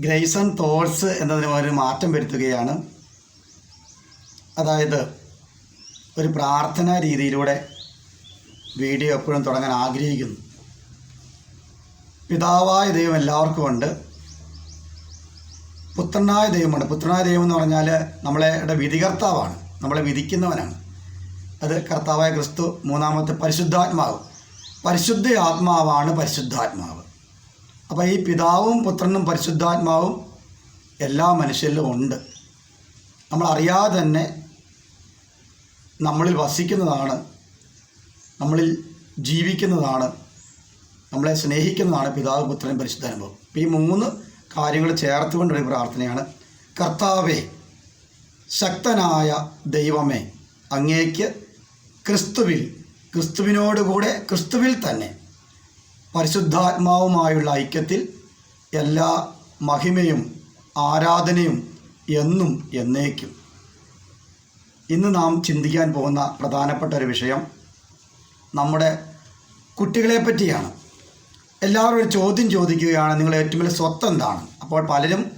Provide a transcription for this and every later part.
Grayson thoughts എന്നതിന് ഒരു മാറ്റം വരുത്തുകയാണ്. അതായത് ഒരു പ്രാർത്ഥനാ രീതിയിലൂടെ വീഡിയോ എപ്പോഴും തുടങ്ങാൻ ആഗ്രഹിക്കുന്നു. പിതാവായ ദൈവം എല്ലാവർക്കും ഉണ്ട്. പുത്രനായ ദൈവമുണ്ട്. പുത്രനായ ദൈവം എന്ന് പറഞ്ഞാൽ നമ്മളെ വിധികർത്താവാണ്. നമ്മളെ വിധിക്കുന്നവനാണ്. അത് കർത്താവായ ക്രിസ്തു മൂന്നാമത്തെ പരിശുദ്ധാത്മാവ്. പരിശുദ്ധ ആത്മാവാണ് പരിശുദ്ധാത്മാവ്. അപ്പോൾ ഈ പിതാവും പുത്രനും പരിശുദ്ധാത്മാവും എല്ലാ മനുഷ്യരിലും ഉണ്ട്. നമ്മൾ അറിയാതെ തന്നെ നമ്മളിൽ വസിക്കുന്നതാണ് നമ്മളിൽ ജീവിക്കുന്നതാണ് നമ്മളെ സ്നേഹിക്കുന്നതാണ് പിതാവ് പുത്രൻ പരിശുദ്ധാനുഭവം അപ്പോൾ ഈ മൂന്ന് കാര്യങ്ങൾ ചേർത്തുകൊണ്ടൊരു പ്രാർത്ഥനയാണ്. കർത്താവെ ശക്തനായ ദൈവമേ അങ്ങേക്ക് ക്രിസ്തുവിൽ ക്രിസ്തുവിനോടുകൂടെ ക്രിസ്തുവിൽ തന്നെ പരിശുദ്ധാത്മാവുമായുള്ള ഐക്യത്തിൽ എല്ലാ മഹിമയും ആരാധനയും എന്നും എന്നേക്കും. ഇന്ന് നാം ചിന്തിക്കാൻ പോകുന്ന പ്രധാനപ്പെട്ട ഒരു വിഷയം നമ്മുടെ കുട്ടികളെ പറ്റിയാണ്. എല്ലാവരും ഒരു ചോദ്യം ചോദിക്കുകയാണ് നിങ്ങൾ ഏറ്റവും വലിയ സ്വത്ത് എന്താണ്? അപ്പോൾ പലരും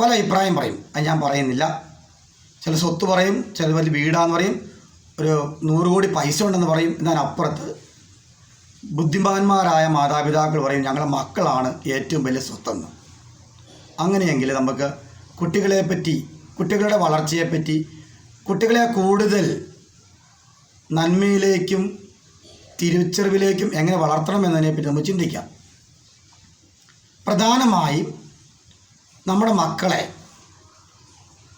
പല അഭിപ്രായം പറയും. അത് ഞാൻ പറയുന്നില്ല. ചില സ്വത്ത് പറയും ചില വലിയ വീടാന്ന് പറയും. ഒരു നൂറ് കോടി പൈസ ഉണ്ടെന്ന് പറയും. എന്നാൽ അപ്പുറത്ത് ബുദ്ധിമാന്മാരായ മാതാപിതാക്കൾ പറയും ഞങ്ങളുടെ മക്കളാണ് ഏറ്റവും വലിയ സ്വത്തെന്ന്. അങ്ങനെയെങ്കിൽ നമുക്ക് കുട്ടികളെപ്പറ്റി കുട്ടികളുടെ വളർച്ചയെപ്പറ്റി കുട്ടികളെ കൂടുതൽ നന്മയിലേക്കും തിരിച്ചറിവിലേക്കും എങ്ങനെ വളർത്തണം എന്നതിനെപ്പറ്റി നമുക്ക് ചിന്തിക്കാം. പ്രധാനമായും നമ്മുടെ മക്കളെ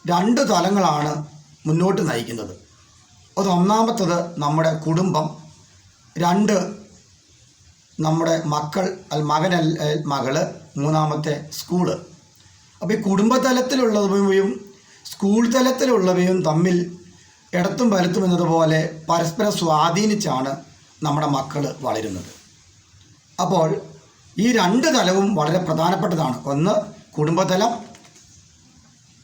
രണ്ട് തലങ്ങളാണ് മുന്നോട്ട് നയിക്കുന്നത്. അത് ഒന്നാമത്തത് നമ്മുടെ കുടുംബം രണ്ട് നമ്മുടെ മക്കൾ മകൻ മകൾ മൂന്നാമത്തെ സ്കൂൾ അപ്പോൾ ഈ കുടുംബതലത്തിലുള്ളവയും സ്കൂൾ തലത്തിലുള്ളവയും തമ്മിൽ ഇടത്തും വലത്തും എന്നതുപോലെ പരസ്പരം സ്വാധീനിച്ചാണ് നമ്മുടെ മക്കൾ വളരുന്നത്. അപ്പോൾ ഈ രണ്ട് തലവും വളരെ പ്രധാനപ്പെട്ടതാണ്. ഒന്ന് കുടുംബതലം.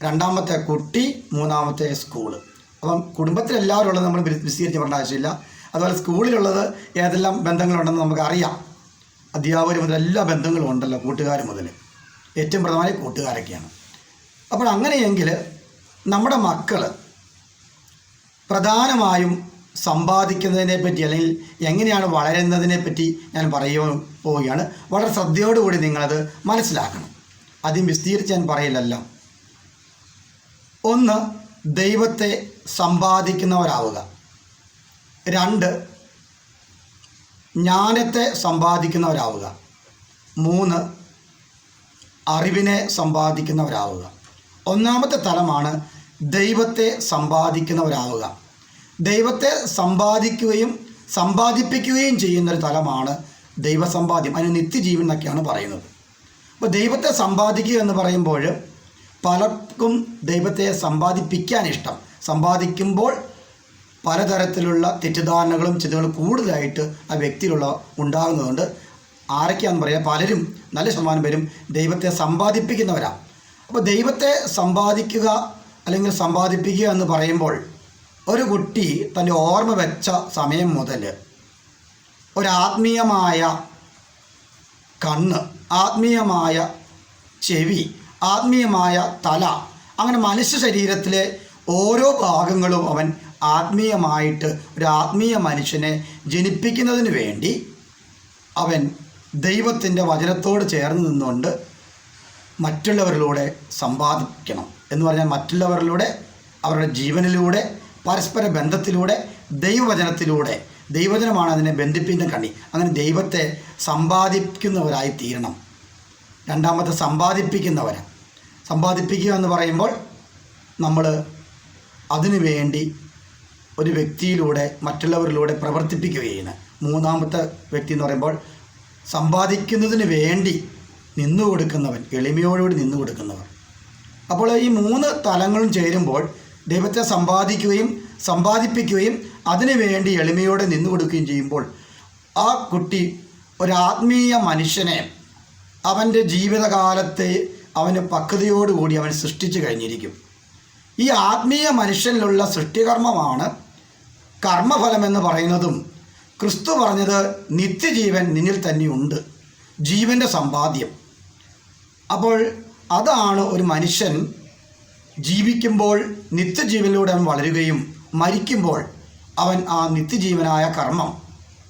രണ്ടാമത്തെ കുട്ടി മൂന്നാമത്തെ സ്കൂൾ അപ്പം കുടുംബത്തിലെല്ലാവരും ഉള്ളത് നമ്മൾ വിശ- വിശദീകരിച്ച് പറഞ്ഞ ആവശ്യമില്ല. അതുപോലെ സ്കൂളിലുള്ളത് ഏതെല്ലാം ബന്ധങ്ങളുണ്ടെന്ന് നമുക്ക് അറിയാം അധ്യാപകർ മുതൽ എല്ലാ ബന്ധങ്ങളും ഉണ്ടല്ലോ കൂട്ടുകാർ മുതൽ. ഏറ്റവും പ്രധാനമായി കൂട്ടുകാരൊക്കെയാണ്. അപ്പോൾ അങ്ങനെയെങ്കിൽ നമ്മുടെ മക്കൾ പ്രധാനമായും സമ്പാദിക്കുന്നതിനെ പറ്റി അല്ലെങ്കിൽ എങ്ങനെയാണ് വളരുന്നതിനെ പറ്റി ഞാൻ പറയുക പോവുകയാണ്. വളരെ ശ്രദ്ധയോടുകൂടി നിങ്ങളത് മനസ്സിലാക്കണം. ആദ്യം വിസ്തീരിച്ച് ഞാൻ പറയില്ലല്ലോ ഒന്ന് ദൈവത്തെ സമ്പാദിക്കുന്നവരാവുക. രണ്ട് ജ്ഞാനത്തെ സമ്പാദിക്കുന്നവരാവുക. മൂന്ന് അറിവിനെ സമ്പാദിക്കുന്നവരാവുക. ഒന്നാമത്തെ തലമാണ് ദൈവത്തെ സമ്പാദിക്കുന്നവരാവുക. ദൈവത്തെ സമ്പാദിക്കുകയും സമ്പാദിപ്പിക്കുകയും ചെയ്യുന്നൊരു തലമാണ് ദൈവസമ്പാദ്യം അതിന് നിത്യജീവൻ എന്നൊക്കെയാണ് പറയുന്നത്. അപ്പോൾ ദൈവത്തെ സമ്പാദിക്കുക എന്ന് പറയുമ്പോൾ പലർക്കും ദൈവത്തെ സമ്പാദിപ്പിക്കാൻ ഇഷ്ടം. സമ്പാദിക്കുമ്പോൾ പലതരത്തിലുള്ള തെറ്റിദ്ധാരണകളും ചിന്തകളും കൂടുതലായിട്ട് ആ വ്യക്തിയിലുള്ള ഉണ്ടാകുന്നതുകൊണ്ട് ആരൊക്കെയാണെന്ന് പറയാം. പലരും നല്ല ശതമാനം പേരും ദൈവത്തെ സമ്പാദിപ്പിക്കുന്നവരാണ് അപ്പോൾ ദൈവത്തെ സമ്പാദിക്കുക അല്ലെങ്കിൽ സമ്പാദിപ്പിക്കുക എന്ന് പറയുമ്പോൾ ഒരു കുട്ടി തന്റെ ഓർമ്മ വെച്ച സമയം മുതൽ ഒരാത്മീയമായ കണ്ണ് ആത്മീയമായ ചെവി ആത്മീയമായ തല അങ്ങനെ മനുഷ്യ ശരീരത്തിലെ ഓരോ ഭാഗങ്ങളും അവൻ ആത്മീയമായിട്ട് ഒരു ആത്മീയ മനുഷ്യനെ ജനിപ്പിക്കുന്നതിന് വേണ്ടി അവൻ ദൈവത്തിന്റെ വചനത്തോട് ചേർന്ന് നിന്നുകൊണ്ട് മറ്റുള്ളവരിലൂടെ സമ്പാദിക്കണം എന്ന് പറഞ്ഞാൽ മറ്റുള്ളവരിലൂടെ അവരുടെ ജീവനിലൂടെ പരസ്പര ബന്ധത്തിലൂടെ ദൈവവചനത്തിലൂടെ. ദൈവജനമാണ് അതിനെ ബന്ധിപ്പിക്കുന്ന കണ്ണി അങ്ങനെ ദൈവത്തെ സമ്പാദിക്കുന്നവരായി തീരണം രണ്ടാമത്തെ സമ്പാദിപ്പിക്കുന്നവർ സമ്പാദിപ്പിക്കുക എന്ന് പറയുമ്പോൾ നമ്മൾ അതിനു വേണ്ടി ഒരു വ്യക്തിയിലൂടെ മറ്റുള്ളവരിലൂടെ പ്രവർത്തിപ്പിക്കുകയാണ്. മൂന്നാമത്തെ വ്യക്തി എന്ന് പറയുമ്പോൾ സമ്പാദിക്കുന്നതിന് വേണ്ടി നിന്നു കൊടുക്കുന്നവൻ എളിമയോടുകൂടി നിന്നു കൊടുക്കുന്നവർ. അപ്പോൾ ഈ മൂന്ന് തലങ്ങളും ചേരുമ്പോൾ ദൈവത്തെ സമ്പാദിക്കുകയും സമ്പാദിപ്പിക്കുകയും അതിനു വേണ്ടി എളിമയോടെ നിന്നു കൊടുക്കുകയും ചെയ്യുമ്പോൾ ആ കുട്ടി ഒരാത്മീയ മനുഷ്യനെ അവന്റെ ജീവിതകാലത്തെ അവന് പക്വതയോടുകൂടി അവൻ സൃഷ്ടിച്ചു കഴിഞ്ഞിരിക്കും. ഈ ആത്മീയ മനുഷ്യനിലുള്ള സൃഷ്ടികർമ്മമാണ് കർമ്മഫലം എന്ന് പറയുന്നതും ക്രിസ്തു പറഞ്ഞത് നിത്യജീവൻ നിന്നിൽ തന്നെയുണ്ട്. ജീവന്റെ സമ്പാദ്യം. അപ്പോൾ അതാണ് ഒരു മനുഷ്യൻ ജീവിക്കുമ്പോൾ നിത്യജീവനിലൂടെ അവൻ വളരുകയും മരിക്കുമ്പോൾ അവൻ ആ നിത്യജീവനായ കർമ്മം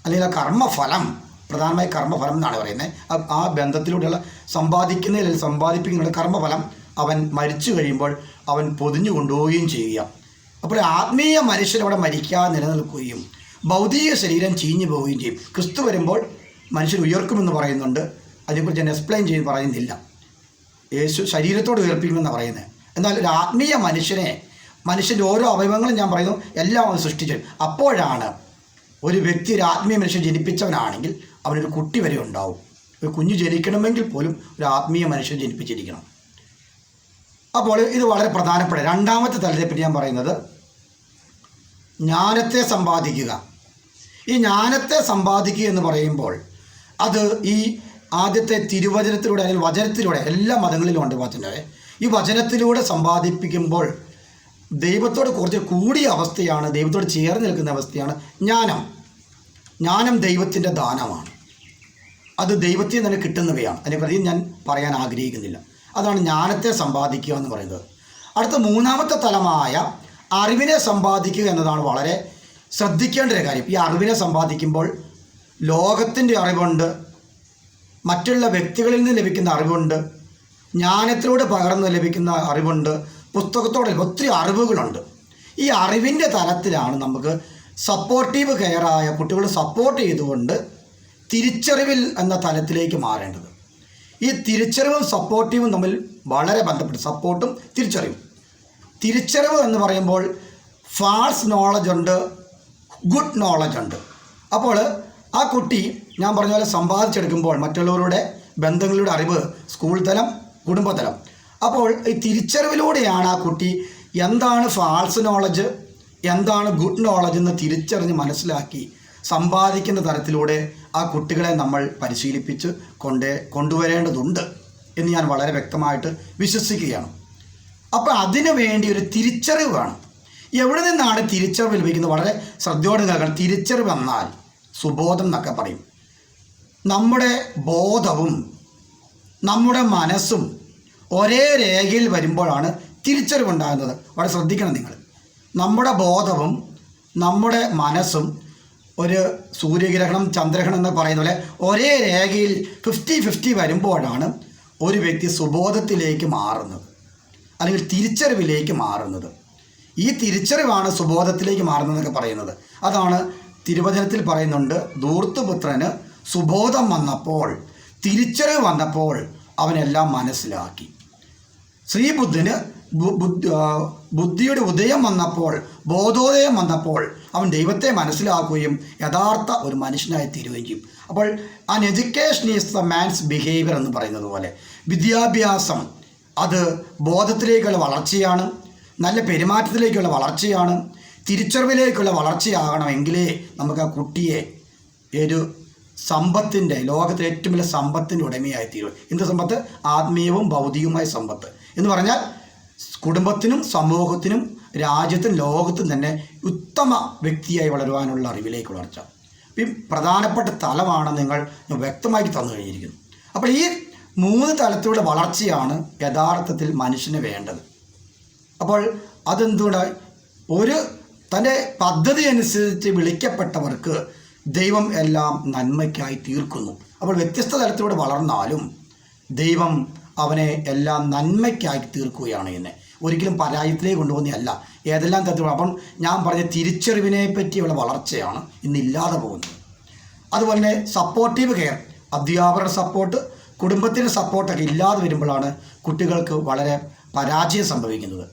അല്ലെങ്കിൽ ആ കർമ്മഫലം പ്രധാനമായ കർമ്മഫലം എന്നാണ് പറയുന്നത്. ആ- ബന്ധത്തിലൂടെയുള്ള സമ്പാദിക്കുന്നതിൽ സമ്പാദിപ്പിക്കുന്ന കർമ്മഫലം അവൻ മരിച്ചു കഴിയുമ്പോൾ അവൻ പൊതിഞ്ഞു കൊണ്ടുപോവുകയും ചെയ്യുക. അപ്പോൾ ആത്മീയ മനുഷ്യൻ അവിടെ മരിക്കാതെ നിലനിൽക്കുകയും ഭൗതിക ശരീരം ചീഞ്ഞു പോവുകയും ചെയ്യും. ക്രിസ്തു വരുമ്പോൾ മനുഷ്യൻ ഉയർക്കുമെന്ന് പറയുന്നുണ്ട്. അതിനെക്കുറിച്ച് ഞാൻ എക്സ്പ്ലെയിൻ ചെയ്ത് പറയുന്നില്ല. യേശു ശരീരത്തോട് ഉയർപ്പിക്കുമെന്നാണ് പറയുന്നത്. എന്നാൽ ഒരു ആത്മീയ മനുഷ്യനെ മനുഷ്യന്റെ ഓരോ അവയവങ്ങളും ഞാൻ പറയുന്നു എല്ലാം അവൻ സൃഷ്ടിച്ചു. അപ്പോഴാണ് ഒരു വ്യക്തി ഒരു ആത്മീയ മനുഷ്യൻ ജനിപ്പിച്ചവനാണെങ്കിൽ അവനൊരു കുട്ടി വരെ ഉണ്ടാവും. ഒരു കുഞ്ഞ് ജനിക്കണമെങ്കിൽ പോലും ഒരു ആത്മീയ മനുഷ്യൻ ജനിപ്പിച്ചിരിക്കണം. അപ്പോൾ ഇത് വളരെ പ്രധാനപ്പെട്ട രണ്ടാമത്തെ തലത്തെപ്പറ്റി ഞാൻ പറയുന്നത് ജ്ഞാനത്തെ സമ്പാദിക്കുക. ഈ ജ്ഞാനത്തെ സമ്പാദിക്കുക എന്ന് പറയുമ്പോൾ അത് ഈ ആദ്യത്തെ തിരുവചനത്തിലൂടെ അല്ലെങ്കിൽ വചനത്തിലൂടെ എല്ലാ മതങ്ങളിലും ഉണ്ട് പാത്തിന്റെ ഈ വചനത്തിലൂടെ സമ്പാദിപ്പിക്കുമ്പോൾ ദൈവത്തോട് കുറച്ച് കൂടിയ അവസ്ഥയാണ് ദൈവത്തോട് ചേർന്ന് നിൽക്കുന്ന അവസ്ഥയാണ് ജ്ഞാനം. ജ്ഞാനം ദൈവത്തിന്റെ ദാനമാണ്. അത് ദൈവത്തിൽ നിന്ന് കിട്ടുന്നവയാണ്. അതിനെപ്പറ്റി ഞാൻ പറയാൻ ആഗ്രഹിക്കുന്നില്ല. അതാണ് ജ്ഞാനത്തെ സമ്പാദിക്കുക എന്ന് പറയുന്നത്. അടുത്ത മൂന്നാമത്തെ തലമായ അറിവിനെ സമ്പാദിക്കുക എന്നതാണ് വളരെ ശ്രദ്ധിക്കേണ്ട ഒരു കാര്യം. ഈ അറിവിനെ സമ്പാദിക്കുമ്പോൾ ലോകത്തിന്റെ അറിവുണ്ട് മറ്റുള്ള വ്യക്തികളിൽ നിന്ന് ലഭിക്കുന്ന അറിവുണ്ട് ജ്ഞാനത്തിലൂടെ പകർന്ന് ലഭിക്കുന്ന അറിവുണ്ട് പുസ്തകത്തോടെ ഒത്തിരി അറിവുകളുണ്ട്. ഈ അറിവിന്റെ തലത്തിലാണ് നമുക്ക് സപ്പോർട്ടീവ് കെയറായ കുട്ടികൾ സപ്പോർട്ട് ചെയ്തുകൊണ്ട് തിരിച്ചറിവിൽ എന്ന തലത്തിലേക്ക് മാറേണ്ടത്. ഈ തിരിച്ചറിവും സപ്പോർട്ടീവും തമ്മിൽ വളരെ ബന്ധപ്പെട്ട് സപ്പോർട്ടും തിരിച്ചറിവും. തിരിച്ചറിവ് എന്ന് പറയുമ്പോൾ ഫാൾസ് നോളജ് ഉണ്ട് ഗുഡ് നോളജ് ഉണ്ട്. അപ്പോൾ ആ കുട്ടി ഞാൻ പറഞ്ഞ പോലെ സമ്പാദിച്ചെടുക്കുമ്പോൾ മറ്റുള്ളവരുടെ ബന്ധങ്ങളുടെ അറിവ് സ്കൂൾ തലം കുടുംബതലം അപ്പോൾ ഈ തിരിച്ചറിവിലൂടെയാണ് ആ കുട്ടി എന്താണ് ഫാൾസ് നോളജ് എന്താണ് ഗുഡ് നോളജ് എന്ന് തിരിച്ചറിഞ്ഞ് മനസ്സിലാക്കി സമ്പാദിക്കുന്ന തരത്തിലൂടെ ആ കുട്ടികളെ നമ്മൾ പരിശീലിപ്പിച്ച് കൊണ്ടേ കൊണ്ടുവരേണ്ടതുണ്ട് എന്ന് ഞാൻ വളരെ വ്യക്തമായിട്ട് വിശ്വസിക്കുകയാണ്. അപ്പോൾ അതിനു വേണ്ടി ഒരു തിരിച്ചറിവ് വേണം. എവിടെ നിന്നാണ് തിരിച്ചറിവ് ലഭിക്കുന്നത്? വളരെ ശ്രദ്ധയോടെ നിൽക്കണം തിരിച്ചറിവ് വന്നാൽ സുബോധം എന്നൊക്കെ പറയും. നമ്മുടെ ബോധവും നമ്മുടെ മനസ്സും ഒരേ രേഖയിൽ വരുമ്പോഴാണ് തിരിച്ചറിവുണ്ടാകുന്നത് വളരെ ശ്രദ്ധിക്കണം നിങ്ങൾ. നമ്മുടെ ബോധവും നമ്മുടെ മനസ്സും ഒരു സൂര്യഗ്രഹണം ചന്ദ്രഗ്രഹണം എന്ന് പറയുന്ന പോലെ ഒരേ രേഖയിൽ ഫിഫ്റ്റി ഫിഫ്റ്റി വരുമ്പോഴാണ് ഒരു വ്യക്തി സുബോധത്തിലേക്ക് മാറുന്നത്. അല്ലെങ്കിൽ തിരിച്ചറിവിലേക്ക് മാറുന്നത്. ഈ തിരിച്ചറിവാണ് സുബോധത്തിലേക്ക് മാറുന്നതെന്നൊക്കെ പറയുന്നത്. അതാണ് തിരുവചനത്തിൽ പറയുന്നുണ്ട് ധൂർത്തുപുത്രന് സുബോധം വന്നപ്പോൾ തിരിച്ചറിവ് വന്നപ്പോൾ അവനെല്ലാം മനസ്സിലാക്കി. ശ്രീബുദ്ധന് ബുദ്ധിയുടെ ഉദയം വന്നപ്പോൾ ബോധോദയം വന്നപ്പോൾ അവൻ ദൈവത്തെ മനസ്സിലാക്കുകയും യഥാർത്ഥ ഒരു മനുഷ്യനായി തീരുകയും. ചെയ്യും അപ്പോൾ an education is the man's behaviour എന്ന് പറയുന്നത് പോലെ വിദ്യാഭ്യാസം അത് ബോധത്തിലേക്കുള്ള വളർച്ചയാണ് നല്ല പെരുമാറ്റത്തിലേക്കുള്ള വളർച്ചയാണ് തിരിച്ചറിവിലേക്കുള്ള വളർച്ചയാകണമെങ്കിലേ നമുക്ക് ആ കുട്ടിയെ ഒരു സമ്പത്തിന്റെ ലോകത്തിലെ ഏറ്റവും വലിയ സമ്പത്തിന്റെ ഉടമയായി തീരും. എന്ത് സമ്പത്ത്? ആത്മീയവും ഭൗതികവുമായ സമ്പത്ത്. എന്ന് പറഞ്ഞാൽ കുടുംബത്തിനും സമൂഹത്തിനും രാജ്യത്തും ലോകത്തും തന്നെ ഉത്തമ വ്യക്തിയായി വളരുവാനുള്ള അറിവിലേക്ക് വളർച്ച. ഈ പ്രധാനപ്പെട്ട തലമാണ് നിങ്ങൾ വ്യക്തമാക്കി തന്നു കഴിഞ്ഞിരിക്കുന്നു. അപ്പോൾ ഈ മൂന്ന് തലത്തിലുള്ള വളർച്ചയാണ് യഥാർത്ഥത്തിൽ മനുഷ്യന് വേണ്ടത്. അപ്പോൾ അതെന്തുകൊണ്ട്? ഒരു തന്റെ പദ്ധതി അനുസരിച്ച് വിളിക്കപ്പെട്ടവർക്ക് ദൈവം എല്ലാം നന്മയ്ക്കായി തീർക്കുന്നു. അപ്പോൾ വ്യത്യസ്ത തലത്തിലൂടെ വളർന്നാലും ദൈവം അവനെ എല്ലാം നന്മയ്ക്കായി തീർക്കുകയാണ് എന്നെ. ഒരിക്കലും പരാജയത്തിലേക്ക് കൊണ്ടുപോകുന്നതല്ല. ഏതെല്ലാം തരത്തിലുള്ള അപ്പം ഞാൻ പറഞ്ഞ തിരിച്ചറിവിനെ പറ്റിയുള്ള വളർച്ചയാണ് ഇന്നില്ലാതെ പോകുന്നത്. അതുപോലെ തന്നെ സപ്പോർട്ടീവ് കെയർ അധ്യാപകരുടെ സപ്പോർട്ട് കുടുംബത്തിന്റെ സപ്പോർട്ടൊക്കെ ഇല്ലാതെ വരുമ്പോഴാണ് കുട്ടികൾക്ക് വളരെ പരാജയം സംഭവിക്കുന്നത്.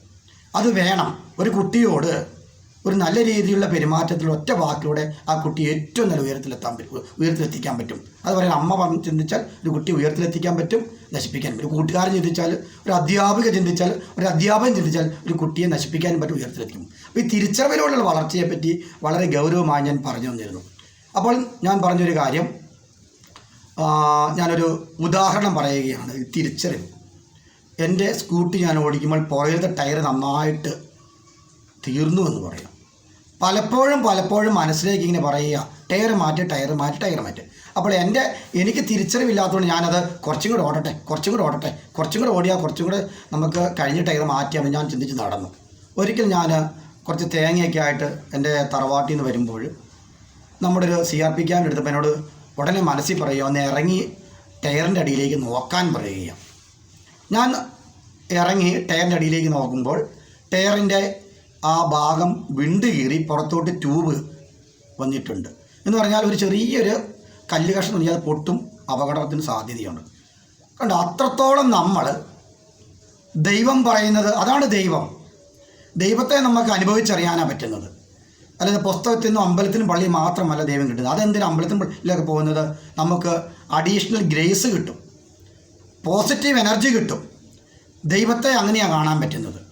അത് വേണം. ഒരു കുട്ടിയോട് ഒരു നല്ല രീതിയിലുള്ള പെരുമാറ്റത്തിൽ ഒറ്റ വാക്കിലൂടെ ആ കുട്ടി ഏറ്റവും നല്ല ഉയരത്തിലെത്താൻ പറ്റും ഉയരത്തിലെത്തിക്കാൻ പറ്റും. അത് പറയാൻ അമ്മ പറഞ്ഞ് ചിന്തിച്ചാൽ ഒരു കുട്ടി ഉയരത്തിലെത്തിക്കാൻ പറ്റും നശിപ്പിക്കാൻ പറ്റും. കൂട്ടുകാരൻ ചിന്തിച്ചാൽ ഒരു അധ്യാപിക ചിന്തിച്ചാൽ ഒരു അധ്യാപകൻ ചിന്തിച്ചാൽ ഒരു കുട്ടിയെ നശിപ്പിക്കാനും പറ്റും ഉയരത്തിലെത്തിക്കും. അപ്പോൾ ഈ തിരിച്ചറിവിലുള്ള വളർച്ചയെപ്പറ്റി വളരെ ഗൗരവമായി ഞാൻ പറഞ്ഞു തന്നിരുന്നു. അപ്പോൾ ഞാൻ പറഞ്ഞൊരു കാര്യം. ഞാനൊരു ഉദാഹരണം പറയുകയാണ്. തിരിച്ചറിവ്. എന്റെ സ്കൂട്ടി ഞാൻ ഓടിക്കുമ്പോൾ പുഴയിലത്തെ ടയർ നന്നായിട്ട് തീർന്നു എന്ന് പറയാം. പലപ്പോഴും പലപ്പോഴും മനസ്സിലേക്ക് ഇങ്ങനെ പറയുക ടയർ മാറ്റി ടയർ മാറ്റി ടയർ മാറ്റി. അപ്പോൾ എന്റെ എനിക്ക് തിരിച്ചറിവില്ലാത്തതുകൊണ്ട് ഞാനത് കുറച്ചും കൂടെ ഓടട്ടെ കുറച്ചും കൂടെ ഓടട്ടെ കുറച്ചും കൂടെ ഓടിയാൽ കുറച്ചും കൂടെ നമുക്ക് കഴിഞ്ഞ ടയർ മാറ്റിയാൽ ഞാൻ ചിന്തിച്ച് നടന്നു. ഒരിക്കൽ ഞാൻ കുറച്ച് തേങ്ങയൊക്കെ ആയിട്ട് എന്റെ തറവാട്ടിൽ നിന്ന് വരുമ്പോൾ നമ്മുടെ ഒരു സി ആർ പി ക്യാമ്പിന്റെ എന്നോട് ഉടനെ മനസ്സിൽ പറയുക ഒന്ന് ഇറങ്ങി ടയറിന്റെ അടിയിലേക്ക് നോക്കാൻ പറയുക. ഞാൻ ഇറങ്ങി ടയറിന്റെ അടിയിലേക്ക് നോക്കുമ്പോൾ ടയറിന്റെ ആ ഭാഗം വിണ്ട് കീറി പുറത്തോട്ട് ട്യൂബ് വന്നിട്ടുണ്ട്. എന്ന് പറഞ്ഞാൽ ഒരു ചെറിയൊരു കല്ല് കഷ്ണം അത് പൊട്ടും അപകടത്തിന് സാധ്യതയുണ്ട്. കണ്ടോ? അത്രത്തോളം നമ്മൾ ദൈവം പറയുന്നത് അതാണ് ദൈവം. ദൈവത്തെ നമുക്ക് അനുഭവിച്ചറിയാനാണ് പറ്റുന്നത്. അല്ലാതെ പുസ്തകത്തിൽ നിന്നും അമ്പലത്തിനും പള്ളി മാത്രമല്ല ദൈവം കിട്ടുന്നത്. അതെന്തിനും അമ്പലത്തിനും പള്ളിയിലൊക്കെ പോകുന്നത്? നമുക്ക് അഡീഷണൽ ഗ്രേസ് കിട്ടും. പോസിറ്റീവ് എനർജി കിട്ടും. ദൈവത്തെ അങ്ങനെയാണ് കാണാൻ പറ്റുന്നത്.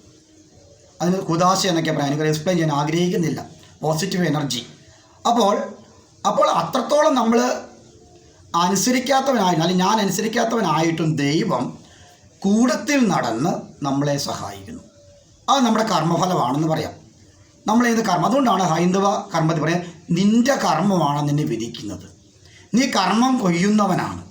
അതിന് കുദാശ എന്നൊക്കെ പറയാൻ എനിക്ക് എക്സ്പ്ലെയിൻ ചെയ്യാൻ ആഗ്രഹിക്കുന്നില്ല. പോസിറ്റീവ് എനർജി അപ്പോൾ അപ്പോൾ അത്രത്തോളം നമ്മൾ അനുസരിക്കാത്തവനായി അല്ലെങ്കിൽ ഞാൻ അനുസരിക്കാത്തവനായിട്ടും ദൈവം കൂടത്തിൽ നടന്ന് നമ്മളെ സഹായിക്കുന്നു. അത് നമ്മുടെ കർമ്മഫലമാണെന്ന് പറയാം. നമ്മൾ ഏത് കർമ്മം. അതുകൊണ്ടാണ് ഹൈന്ദവ കർമ്മത്തിൽ പറയാം നിന്റെ കർമ്മമാണ് നിന്നെ വിധിക്കുന്നത്. നീ കർമ്മം കൊയ്യുന്നവനാണ്.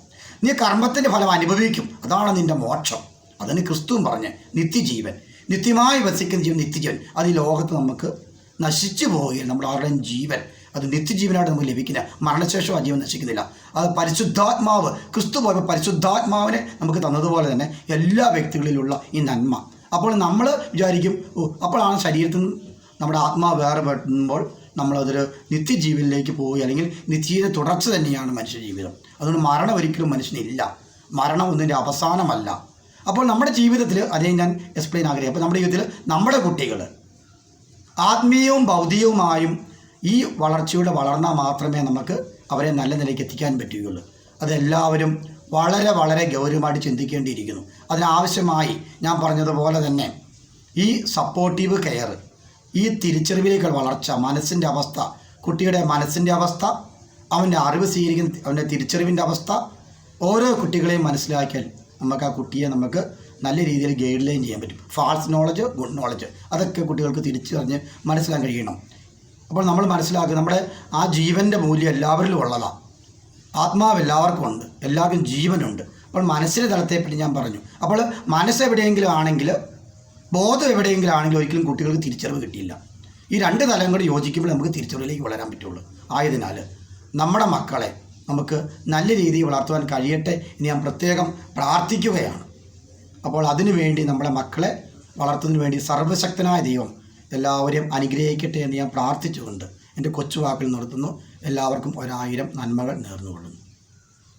നീ കർമ്മത്തിന്റെ ഫലം അനുഭവിക്കും. അതാണ് നിന്റെ മോക്ഷം. അതിന് ക്രിസ്തുവും പറഞ്ഞ് നിത്യജീവൻ. നിത്യമായി വസിക്കുന്ന ജീവൻ നിത്യജീവൻ. അത് ഈ ലോകത്ത് നമുക്ക് നശിച്ചു പോവുകയാണ്. നമ്മുടെ ആരുടെയും ജീവൻ അത് നിത്യജീവനായിട്ട് നമുക്ക് ലഭിക്കില്ല. മരണശേഷം ആ ജീവൻ നശിക്കുന്നില്ല. അത് പരിശുദ്ധാത്മാവ് ക്രിസ്തു പോയപ്പോൾ പരിശുദ്ധാത്മാവിനെ നമുക്ക് തന്നതുപോലെ തന്നെ എല്ലാ വ്യക്തികളിലുള്ള ഈ നന്മ. അപ്പോൾ നമ്മൾ വിചാരിക്കും ഓ അപ്പോഴാണ് ശരീരത്തിൽ നമ്മുടെ ആത്മാവ് വേറെ പെടുമ്പോൾ നമ്മളതൊരു നിത്യജീവനിലേക്ക് പോവുക അല്ലെങ്കിൽ നിത്യജീവിത തുടർച്ച തന്നെയാണ് മനുഷ്യജീവിതം. അതുകൊണ്ട് മരണം ഒരിക്കലും മനുഷ്യനില്ല. മരണം ഒന്നിന്റെ അവസാനമല്ല. അപ്പോൾ നമ്മുടെ ജീവിതത്തിൽ അതേ ഞാൻ എക്സ്പ്ലെയിൻ ആഗ്രഹിക്കും. അപ്പോൾ നമ്മുടെ ജീവിതത്തിൽ നമ്മുടെ കുട്ടികൾ ആത്മീയവും ഭൗതികവുമായും ഈ വളർച്ചയുടെ വളർന്നാൽ മാത്രമേ നമുക്ക് അവരെ നല്ല നിലയ്ക്ക് എത്തിക്കാൻ പറ്റുകയുള്ളൂ. അതെല്ലാവരും വളരെ വളരെ ഗൗരവമായിട്ട് ചിന്തിക്കേണ്ടിയിരിക്കുന്നു. അതിനാവശ്യമായി ഞാൻ പറഞ്ഞതുപോലെ തന്നെ ഈ സപ്പോർട്ടീവ് കെയർ ഈ തിരിച്ചറിവിലേക്കുള്ള വളർച്ച മനസ്സിന്റെ അവസ്ഥ കുട്ടിയുടെ മനസ്സിന്റെ അവസ്ഥ അവന്റെ അറിവ് സ്വീകരിക്കുന്ന അവന്റെ തിരിച്ചറിവിന്റെ അവസ്ഥ ഓരോ കുട്ടികളെയും മനസ്സിലാക്കിയാൽ നമുക്ക് ആ കുട്ടിയെ നമുക്ക് നല്ല രീതിയിൽ ഗൈഡ് ലൈൻ ചെയ്യാൻ പറ്റും. ഫാൾസ് നോളജ് ഗുഡ് നോളജ് അതൊക്കെ കുട്ടികൾക്ക് തിരിച്ചറിഞ്ഞ് മനസ്സിലാക്കാൻ കഴിയണം. അപ്പോൾ നമ്മൾ മനസ്സിലാക്കുക നമ്മുടെ ആ ജീവന്റെ മൂല്യം എല്ലാവരിലും ഉള്ളതാണ് ആത്മാവ് എല്ലാവർക്കും ഉണ്ട്. എല്ലാവർക്കും ജീവനുണ്ട്. അപ്പോൾ മനസ്സിന്റെ തലത്തെപ്പറ്റി ഞാൻ പറഞ്ഞു. അപ്പോൾ മനസ്സ് എവിടെയെങ്കിലും ആണെങ്കിൽ ബോധം എവിടെയെങ്കിലും ആണെങ്കിലും ഒരിക്കലും കുട്ടികൾക്ക് തിരിച്ചറിവ് കിട്ടിയില്ല. ഈ രണ്ട് തലം കൂടി യോജിക്കുമ്പോൾ നമുക്ക് തിരിച്ചറിവിലേക്ക് വളരാൻ പറ്റുള്ളൂ. ആയതിനാൽ നമ്മുടെ മക്കളെ നമുക്ക് നല്ല രീതിയിൽ വളർത്തുവാൻ കഴിയട്ടെ എന്ന് ഞാൻ പ്രത്യേകം പ്രാർത്ഥിക്കുകയാണ്. അപ്പോൾ അതിനു വേണ്ടി നമ്മുടെ മക്കളെ വളർത്തുന്നതിന് വേണ്ടി സർവശക്തനായ ദൈവം എല്ലാവരെയും അനുഗ്രഹിക്കട്ടെ എന്ന് ഞാൻ പ്രാർത്ഥിച്ചുകൊണ്ട് എന്റെ കൊച്ചുവാക്കിൽ നിർത്തുന്നു. എല്ലാവർക്കും ഒരായിരം നന്മകൾ നേർന്നുകൊള്ളുന്നു.